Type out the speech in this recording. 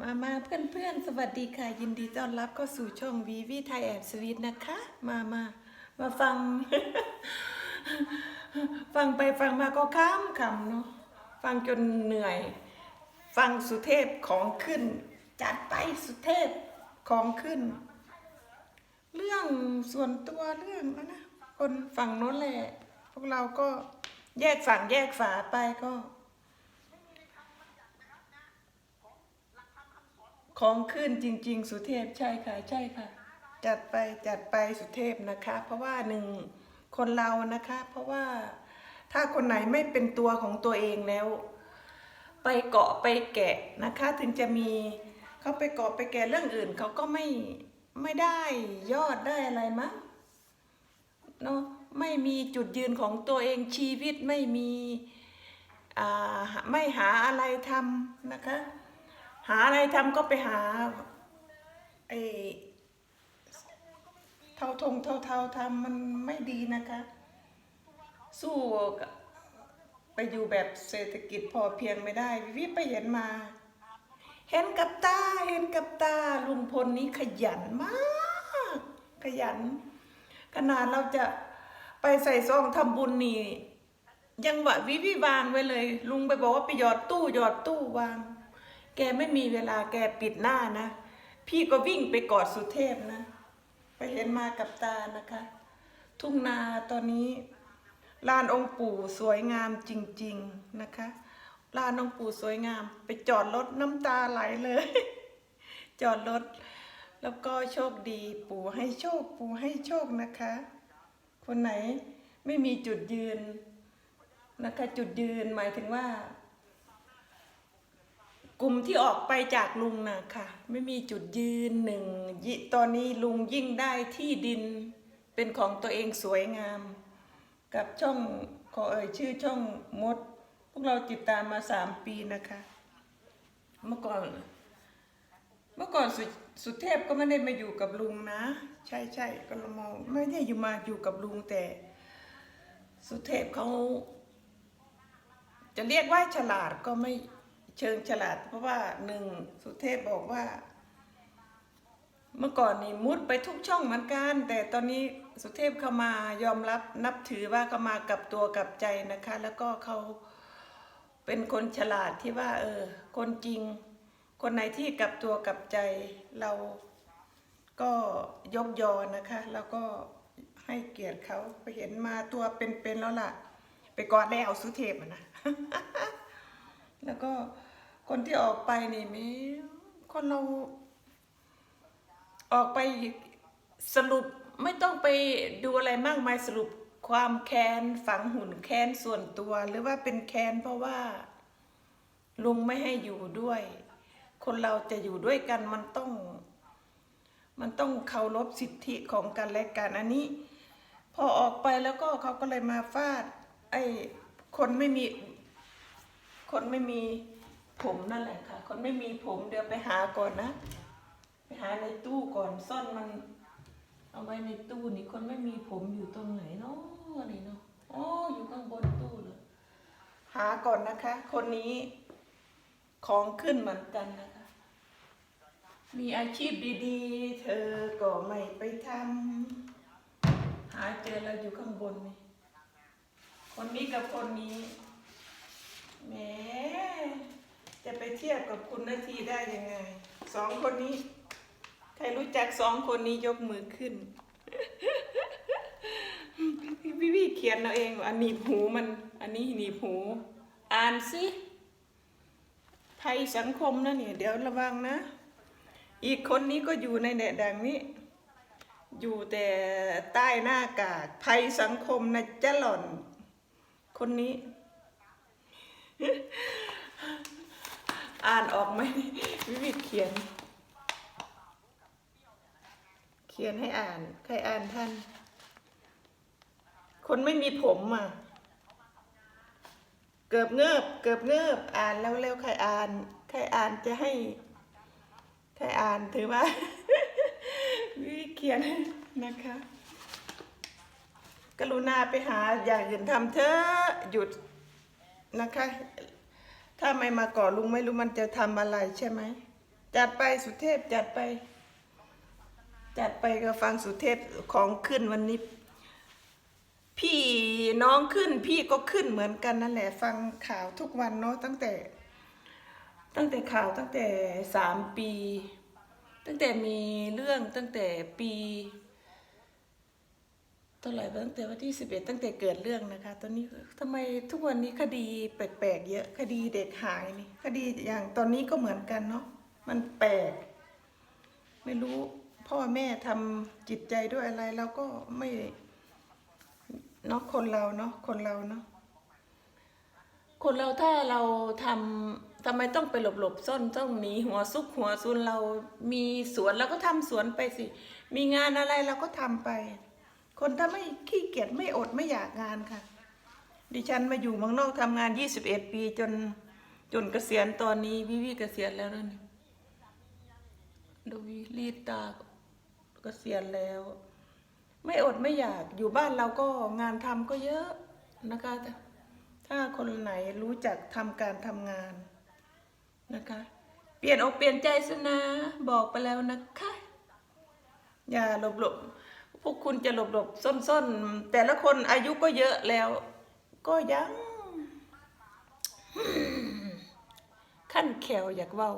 มามาเพื่อนเพื่อนสวัสดีค่ะ ยินดีต้อนรับเข้าสู่ช่องวีวีไทยแอบสวีทนะคะ มามามาฟัง ฟังไปฟังมาก็ค้ามคำเนาะฟังจนเหนื่อย ฟังสุเทพของขึ้น จัดไปสุเทพของขึ้น เรื่องส่วนตัวเรื่องนะคนฝั่งโน้นแหละ พวกเราก็แยกฝั่งแยกฝาไปก็ ของขึ้นจริง ๆ สุเทพใช่ค่ะใช่ค่ะ จัดไปจัดไปสุเทพนะคะ เพราะว่าหนึ่งคนเรานะคะ เพราะว่าถ้าคนไหนไม่เป็นตัวของตัวเองแล้ว ไปเกาะไปแกะนะคะ ถึงจะมีเขาไปเกาะไปแกะเรื่องอื่นเขาก็ไม่ไม่ได้ยอดได้อะไรมั้งเนาะไม่มีจุดยืนของตัวเองชีวิตไม่มีอ่าไม่หาอะไรทำนะคะ หาอะไรทำก็ไปหาไอ้เท่าทงเท่าเท่าทำมันไม่ดีนะคะ สู้ไปอยู่แบบเศรษฐกิจพอเพียงไม่ได้วิไปเห็นมา เห็นกับตาเห็นกับตาลุงพลนี้ขยันมาก ขยัน ขนาดเราจะไปใส่ซองทำบุญนี่ยังวะวิวิวางไว้เลย ลุงไปบอกว่าไปหยอดตู้หยอดตู้วาง แกไม่มีเวลาแกปิดหน้านะ พี่ก็วิ่งไปกอดสุเทพนะ ไปเห็นมากับตานะคะ ทุ่งนาตอนนี้ลานองค์ปู่สวยงามจริง ๆนะคะลานองค์ปู่สวยงาม ไปจอดรถน้ำตาไหลเลย จอดรถแล้วก็โชคดีปู่ให้โชคปู่ให้โชคนะคะ คนไหนไม่มีจุดยืนนะคะจุดยืนหมายถึงว่า กลุ่มที่ออกไปจากลุงนะค่ะ ไม่มีจุดยืนหนึ่งตอนนี้ลุงยิ่งได้ที่ดินเป็นของตัวเองสวยงาม กับช่องขอเอ่ยชื่อช่องมด พวกเราติดตามมาสามปีนะคะ เมื่อก่อน เมื่อก่อนสสุเทพก็ไม่ได้มาอยู่กับลุงนะ ใช่ใช่ก็เรามองไม่ได้อยู่มาอยู่กับลุงแต่ สุเทพเขาจะเรียกว่าฉลาดก็ไม่ เชิงฉลาด เพราะว่าหนึ่งสุเทพบอกว่า เมื่อก่อนนี่มุดไปทุกช่องเหมือนกัน แต่ตอนนี้สุเทพเข้ามายอมรับนับถือว่าเขามากับตัวกับใจนะคะ แล้วก็เขาเป็นคนฉลาดที่ว่า เออ คนจริง คนไหนที่กับตัวกับใจเราก็ยกยอนะคะ แล้วก็ให้เกียรติเขาไปเห็นมาตัวเป็นๆแล้วล่ะ ไปกอดแล้วสุเทพนะ แล้วก็ คนที่ออกไปนี่มีคนเราออกไปสรุปไม่ต้องไปดูอะไรมากมายสรุปความแค้นฝังหุ่นแค้นส่วนตัว หรือว่าเป็นแค้นเพราะว่า ลุงไม่ให้อยู่ด้วย คนเราจะอยู่ด้วยกันมันต้อง มันต้องเคารพสิทธิของกันและกันอันนี้ พอออกไปแล้วก็เขาก็เลยมาฟาด ไอ้คนไม่มี คนไม่มี ผมนั่นแหละค่ะ คนไม่มีผมเดี๋ยวไปหาก่อนนะ ไปหาในตู้ก่อนซ่อนมัน เอาไว้ในตู้นี่คนไม่มีผมอยู่ตรงไหนเนาะนี่เนาะอ๋ออยู่ข้างบนตู้เลยหาก่อนนะคะ คนนี้ของขึ้นเหมือนกันนะคะ มีอาชีพดีๆ เธอก็ไม่ไปทำหาเจอแล้วอยู่ข้างบนนี่คนนี้กับคนนี้แหม จะไปเทียบกับคุณนาทีได้ยังไงสองคนนี้ ใครรู้จักสองคนนี้ยกมือขึ้น พี่พี่เขียนเอาเองอันนีบหูมัน อันนี้หนีหู อ่านสิภัยสังคมนะเนี่ย เดี๋ยวระวังนะ อีกคนนี้ก็อยู่ในแดดดังนี้ อยู่แต่ใต้หน้ากากภัยสังคมนะจะหล่อน คนนี้ อ่านออกไหมวิวิตเขียน เขียนให้อ่าน ใครอ่านท่าน คนไม่มีผมอะ เกือบเงือบเกือบเงือบอ่านแล้วแล้วใครอ่าน ใครอ่านจะให้ ใครอ่านถือว่า วิวิตเขียนนะคะ กรุณาไปหาอย่างอื่นทำเถอะหยุดนะคะ ถ้าไม่มาก่อลุงไม่รู้มันจะทำอะไรใช่ไหม จัดไปสุเทพจัดไป จัดไปก็ฟังสุเทพของขึ้นวันนี้ พี่น้องขึ้นพี่ก็ขึ้นเหมือนกันนั่นแหละ ฟังข่าวทุกวันเนาะตั้งแต่ ตั้งแต่ข่าวตั้งแต่สามปี ตั้งแต่มีเรื่องตั้งแต่ปี เท่าไหร่วะตั้งแต่วันที่สิบเอ็ดตั้งแต่เกิดเรื่องนะคะ ตอนนี้ทำไมทุกวันนี้คดีแปลกๆเยอะ คดีเด็กหายนี่ คดีอย่างตอนนี้ก็เหมือนกันเนาะ มันแปลก ไม่รู้พ่อแม่ทำจิตใจด้วยอะไรเราก็ไม่เนาะคนเราเนาะคนเราเนาะคนเราถ้าเราทำทำไมต้องไปหลบหลบซ่อนต้องหนีหัวซุกหัวซุนเรามีสวนเราก็ทำสวนไปสิ มีงานอะไรเราก็ทำไป คนถ้าไม่ขี้เกียจไม่อดไม่อยากงานค่ะ ดิฉันมาอยู่เมืองนอกทำงาน 21 ปีจนจนเกษียณตอนนี้วิวิเกษียณแล้วนั่นนี่ดูวิลีตาเกษียณแล้ว ไม่อดไม่อยากอยู่บ้านเราก็งานทำก็เยอะนะคะ ถ้าคนไหนรู้จักทำการทำงานนะคะ เปลี่ยนอกเปลี่ยนใจซะนะ บอกไปแล้วนะคะ อย่าหลบหลบ พวกคุณจะหลบหลบซ่อนซ่อนแต่ละคนอายุก็เยอะแล้ว ก็ยัง ขั้นแขวอยากเว้า